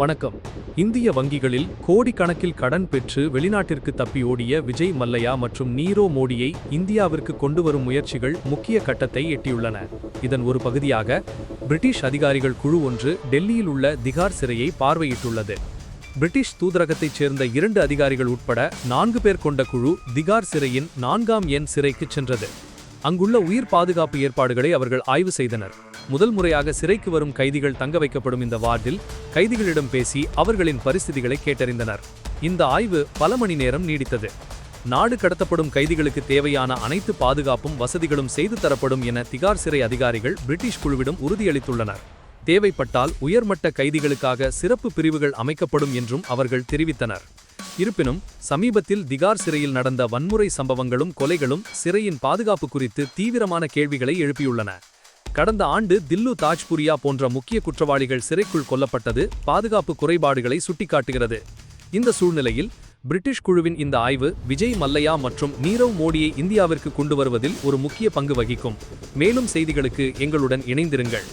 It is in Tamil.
வணக்கம். இந்திய வங்கிகளில் கோடிக்கணக்கில் கடன் பெற்று வெளிநாட்டிற்கு தப்பி ஓடிய விஜய் மல்லையா மற்றும் நீரோ மோடியை இந்தியாவிற்கு கொண்டு வரும் முயற்சிகள் முக்கிய கட்டத்தை எட்டியுள்ளன. இதன் ஒரு பகுதியாக பிரிட்டிஷ் அதிகாரிகள் குழு ஒன்று டெல்லியில் உள்ள திகார் சிறையை பார்வையிட்டுள்ளது. பிரிட்டிஷ் தூதரகத்தைச் சேர்ந்த இரண்டு அதிகாரிகள் உட்பட நான்கு பேர் கொண்ட குழு திகார் சிறையின் நான்காம் எண் சிறைக்கு சென்றது. அங்குள்ள உயிர் பாதுகாப்பு ஏற்பாடுகளை அவர்கள் ஆய்வு செய்தனர். முதல் முறையாக சிறைக்கு வரும் கைதிகள் தங்க வைக்கப்படும் இந்த வார்டில் கைதிகளிடம் பேசி அவர்களின் பரிஸ்திதிகளை கேட்டறிந்தனர். இந்த ஆய்வு பல மணி நேரம் நீடித்தது. நாடு கடத்தப்படும் கைதிகளுக்கு தேவையான அனைத்து பாதுகாப்பும் வசதிகளும் செய்து தரப்படும் என திகார் சிறை அதிகாரிகள் பிரிட்டிஷ் குழுவிடம் உறுதியளித்துள்ளனர். தேவைப்பட்டால் உயர்மட்ட கைதிகளுக்காக சிறப்பு பிரிவுகள் அமைக்கப்படும் என்றும் அவர்கள் தெரிவித்தனர். இருப்பினும் சமீபத்தில் திகார் சிறையில் நடந்த வன்முறை சம்பவங்களும் கொலைகளும் சிறையின் பாதுகாப்பு குறித்து தீவிரமான கேள்விகளை எழுப்பியுள்ளன. கடந்த ஆண்டு தில்லு தாஜ்புரியா போன்ற முக்கிய குற்றவாளிகள் சிறைக்குள் கொல்லப்பட்டது பாதுகாப்பு குறைபாடுகளை சுட்டிக்காட்டுகிறது. இந்த சூழ்நிலையில் பிரிட்டிஷ் குழுவின் இந்த ஆய்வு விஜய் மல்லையா மற்றும் நீரவ் மோடியை இந்தியாவிற்கு கொண்டு வருவதில் ஒரு முக்கிய பங்கு வகிக்கும். மேலும் செய்திகளுக்கு எங்களுடன் இணைந்திருங்கள்.